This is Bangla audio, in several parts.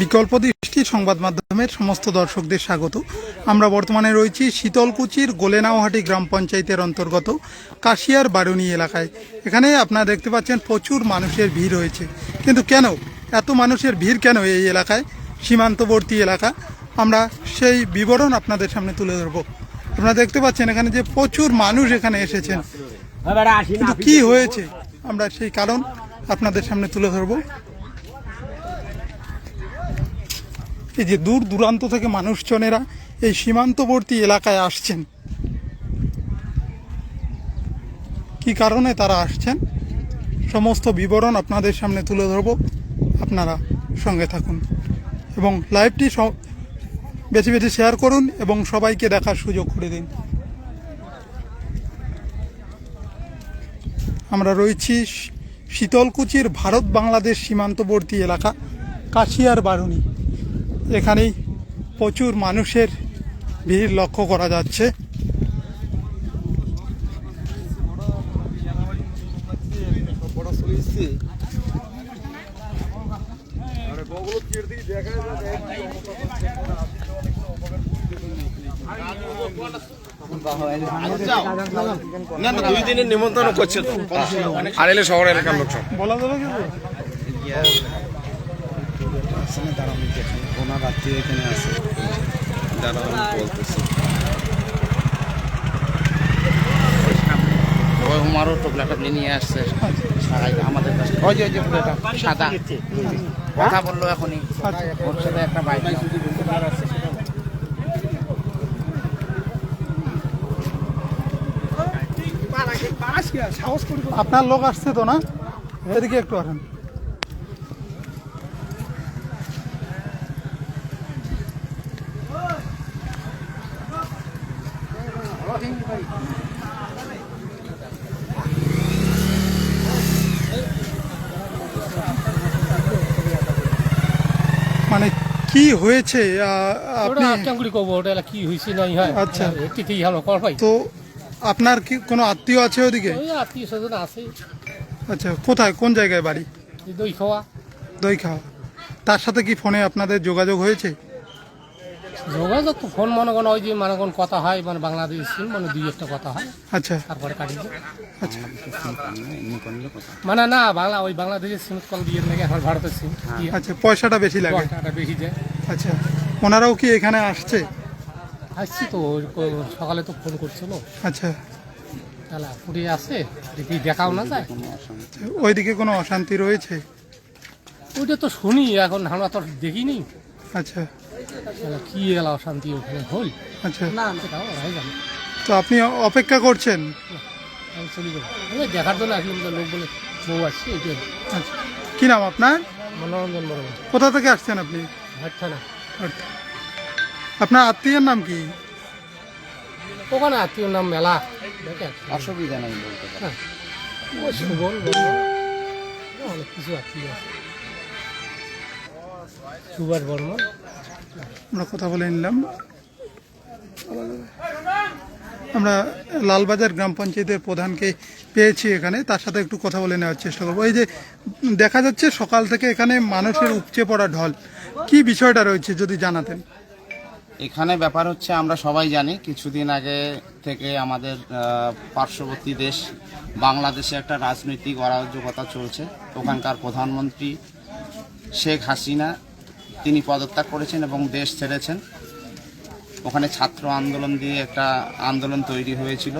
বিকল্প দৃষ্টি সংবাদ মাধ্যমের সমস্ত দর্শকদের স্বাগত। আমরা বর্তমানে রয়েছি শীতলকুচির গোলেনাওহাটি গ্রাম পঞ্চায়েতের অন্তর্গত কাশিয়ার বারুনি এলাকায়। এখানে আপনারা দেখতে পাচ্ছেন প্রচুর মানুষের ভিড় হয়েছে কিন্তু কেন? এত মানুষের ভিড় কেন এই এলাকায়? সীমান্তবর্তী এলাকা। আমরা সেই বিবরণ আপনাদের সামনে তুলে ধরবো। আপনারা দেখতে পাচ্ছেন এখানে যে প্রচুর মানুষ এখানে এসেছেন। কিন্তু কি হয়েছে? আমরা সেই কারণ আপনাদের সামনে তুলে ধরবো। এই যে দূর দূরান্ত থেকে মানুষজনেরা এই সীমান্তবর্তী এলাকায় আসছেন। কি কারণে তারা আসছেন? সমস্ত বিবরণ আপনাদের সামনে তুলে ধরবো। আপনারা সঙ্গে থাকুন এবং লাইভটি বেশি বেশি শেয়ার করুন এবং সবাইকে দেখার সুযোগ করে দিন। আমরা রয়েছি শীতলকুচির ভারত বাংলাদেশ সীমান্তবর্তী এলাকা, কাশিয়ার বারুনি এখানেই প্রচুর মানুষের ভিড় লক্ষ্য করা যাচ্ছে। না না দুই দিনের নিমন্ত্রণ করছে তো। আর এলে শহর এলাকার লোক বলা যাবে কিছু ওনার আত্মীয় এখানে আছে। দাঁড়া আমি বলতেছি। টোপলি নিয়ে আসছে। সারাই আমাদের কাছে। ওই যে ওই যে পুরোটা সাদা। কথা বলল এখনই। ওর সাথে একটা বাইক আপনার লোক আসছে তো না? এদিকে একটু আসেন। মানে কি হয়েছে? আপনি কব ওটা কি হয়েছে হয়। আচ্ছা। এটিতেই হলো কর ভাই। তো আপনার কি কোনো আত্মীয় আছে ওদিকে? আত্মীয় স্বজন আছে। আচ্ছা কোথায়? কোন জায়গায় বাড়ি? দই খাওয়া দই খাওয়া তার সাথে কি ফোনে আপনাদের যোগাযোগ হয়েছে? যোগাযোগ তো ফোন মনে করেন ওই যে মনে করেন কথা হয় মানে বাংলাদেশ সিম মানে দুই একটা কথা হয়। আচ্ছা। তারপরে কাটি আচ্ছা। মানে না বাংলা ওই বাংলাদেশের সিম কল দিয়ে নাকি এখন ভারতের সিম দিয়ে আচ্ছা পয়সাটা বেশি লাগে। টাকাটা বেশি যায়। আচ্ছা ওনারাও কি এখানে আসছে? আসছি তো ওই সকালে তো ফোন করছিল। আচ্ছা। তাহলে ফুটে আসে দেখি দেখাও না যায়। ওইদিকে কোনো অশান্তি রয়েছে? ওইটা তো শুনি এখন আমরা তো দেখিনি। আচ্ছা। কি এলা অশান্তি ওখানে হল? আচ্ছা। না সেটাও ওরাই জানে। তো আপনি অপেক্ষা করছেন? আমি চলে যাব। দেখার জন্য আসলাম তো লোক বলে বউ আসছে এইটাই আচ্ছা। কি নাম আপনার? মনোরঞ্জন বর্মন কোথা থেকে আসছেন আপনি? হাটটা না আচ্ছা। আপনার আত্মীয়ের নাম কি? ওখানে আত্মীয় নাম মেলা। দেখেন। অসুবিধা নেই বলতে পারি। হ্যাঁ। সুবল অনেক কিছু আত্মীয় আছে। সুভাষ বর্মন। আমরা কথা বলে নিলাম। আমরা লালবাজার গ্রাম পঞ্চায়েতের প্রধানকে পেয়েছি এখানে তার সাথে একটু কথা বলে নেওয়ার চেষ্টা করব। এই যে দেখা যাচ্ছে সকাল থেকে এখানে মানুষের উপচে পড়া ঢল। কি বিষয়টা রয়েছে যদি জানাতেন? এখানে ব্যাপার হচ্ছে আমরা সবাই জানি কিছুদিন আগে থেকে আমাদের পার্শ্ববর্তী দেশ বাংলাদেশে একটা রাজনৈতিক অরাজকতা চলছে। ওখানকার প্রধানমন্ত্রী শেখ হাসিনা তিনি পদত্যাগ করেছেন এবং দেশ ছেড়েছেন। ওখানে ছাত্র আন্দোলন দিয়ে একটা আন্দোলন তৈরি হয়েছিল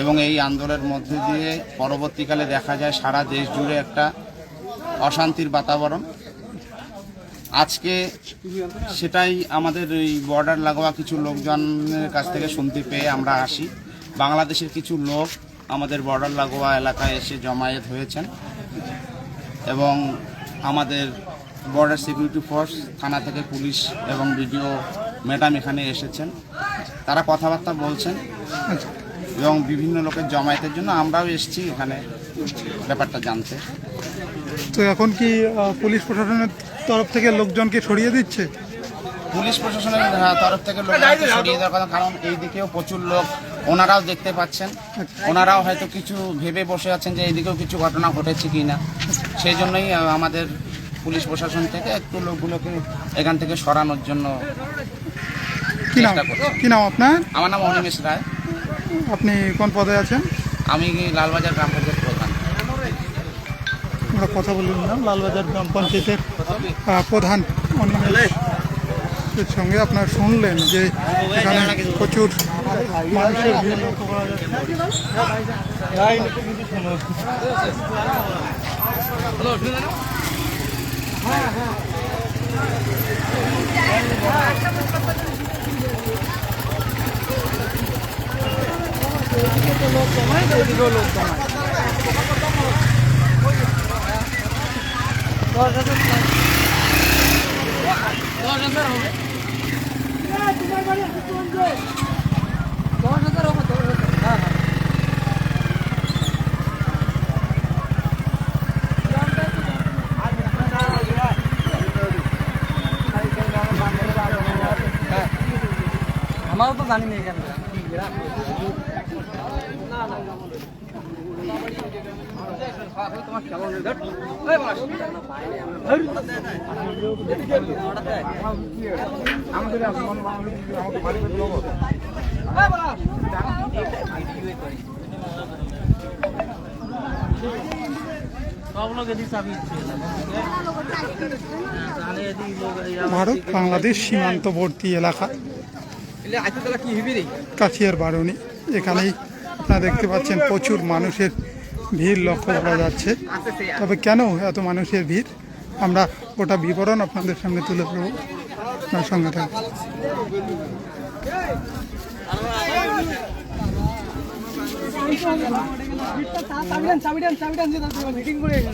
এবং এই আন্দোলনের মধ্যে দিয়ে পরবর্তীকালে দেখা যায় সারা দেশ জুড়ে একটা অশান্তির বাতাবরণ। আজকে সেটাই আমাদের এই বর্ডার লাগোয়া কিছু লোকজনের কাছ থেকে শুনতে পেয়ে আমরা আসি। বাংলাদেশের কিছু লোক আমাদের বর্ডার লাগোয়া এলাকায় এসে জমায়েত হয়েছেন এবং আমাদের বর্ডার সিকিউরিটি ফোর্স থানা থেকে পুলিশ এবং বিডিও ম্যাডাম এখানে এসেছেন। তারা কথাবার্তা বলছেন আচ্ছা। এবং বিভিন্ন লোকের জমায়েতের জন্য আমরাও এসেছি এখানে ব্যাপারটা জানতে। তো এখন কি পুলিশ প্রশাসনের তরফ থেকে লোকজনকে সরিয়ে দিচ্ছে? পুলিশ প্রশাসনের তরফ থেকে লোকজনকে সরিয়ে দেওয়ার কথা কারণ এই দিকেও প্রচুর লোক ওনারাও দেখতে পাচ্ছেন। ওনারাও হয়তো কিছু ভেবে বসে আছেন যে এইদিকেও কিছু ঘটনা ঘটেছে কি না সেই জন্যই আমাদের পুলিশ প্রশাসন থেকে একটু লোকগুলোকে এখান থেকে সরানোর জন্য কি নাম? চেষ্টা করছি। কি নাম আপনার? আমার নাম অনিমেষ রায়। আপনি কোন পদে আছেন? আমি লালবাজার গ্রাম পঞ্চায়েত প্রধান। আমরা কথা বলে নিলাম লালবাজার গ্রাম পঞ্চায়েতের আহ, প্রধান অনিমেষ। এর সঙ্গে আপনারা শুনলেন যে এখানে প্রচুর মানুষের ভিড় লক্ষ্য করা যাচ্ছে। আমারও তো জানি না এখানে সব লোক এদিকে চাবি তাহলে এদিকে লোক ভারত বাংলাদেশ সীমান্তবর্তী এলাকা। কাছিয়ার বারণী এখানেই আপনারা দেখতে পাচ্ছেন প্রচুর মানুষের ভিড় লক্ষ্য করা যাচ্ছে। তবে কেন এত মানুষের ভিড়? আমরা গোটা বিবরণ আপনাদের সামনে তুলে ধরব। আপনার সঙ্গে মিটিং করে